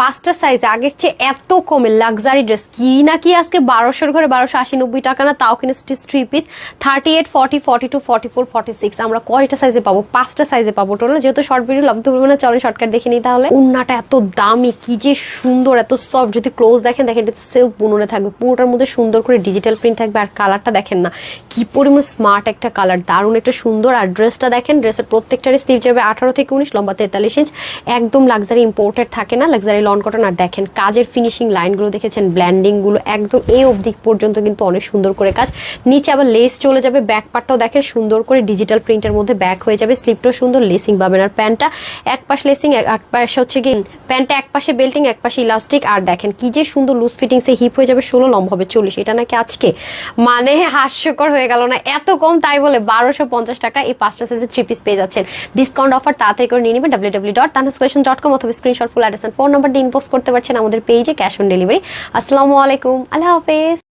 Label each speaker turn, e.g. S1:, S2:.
S1: পাঁচটা সাইজ আগের চেয়ে এত কমে। লাক্সারি ড্রেস কি না কি আজকে বারোশোর ঘরে বারোশো আশি নব্বই টাকা না, তাও কিনে stitch three piece thirty eight forty forty two forty four forty six আমরা কয়টা সাইজে পাবো? পাঁচটা সাইজে পাবো। টোটাল যেহেতু শর্ট ভিডিও লাভ বলব না চলেন শর্টকাট দেখে নিই তাহলে। উন্নাটা এত দামি, কি যে সুন্দর, এত সফট যদি ক্লোজ দেখেন দেখেন এটা সেলফ বুননে থাকবে। পুরোটার মধ্যে সুন্দর করে ডিজিটাল প্রিন্ট থাকবে আর কালারটা দেখেন না। কি পরিমাণ স্মার্ট একটা কালার দারুণ একটা সুন্দর। আর ড্রেসটা দেখেন ড্রেসের প্রত্যেকটার স্লিভ যাবে আঠারো থেকে উনিশ, লম্বা তেতাল্লিশ ইঞ্চ একদম লাক্সারি ইম্পোর্টেড থাকে না লাক্সারি লন কটন আর দেখেন কাজের ফিনিশিং লাইনগুলো দেখেছেন ব্ল্যান্ডিংগুলো একদম এই অবধি পর্যন্ত কিন্তু অনেক সুন্দর করে কাজ। নিচে আবার লেস চলে যাবে ব্যাক পার্টটাও দেখেন সুন্দর করে ডিজিটাল প্রিন্টের মধ্যে ব্যাক হয়ে যাবে স্লিপটাও সুন্দর লেসিং পাবেন আর প্যান্টটা এক পাশ লেসিং এক পাশে হচ্ছে কি, প্যান্টটা এক পাশে বেল্টিং এক পাশে ইলাস্টিক আর দেখেন কি যে সুন্দর লুজ ফিটিং সে হিপ হয়ে যাবে, ষোলো লম্ব হবে, চল্লিশ, এটা নাকি আজকে? মানে হাস্যকর হয়ে গেল না, এত কম, তাই বলে বারোশো পঞ্চাশ টাকা এই পাঁচটা সাইজে থ্রি পিস পেয়ে যাচ্ছেন। ডিসকাউন্ট অফার তাড়াতাড়ি করে নিয়ে নেবেন W W dot dot com অথবা screenshot full address phone number ইনপোস্ট করতে পারছেন আমাদের পেজে ক্যাশ অন ডেলিভারি আসসালামু আলাইকুম আল্লাহ হাফেজ।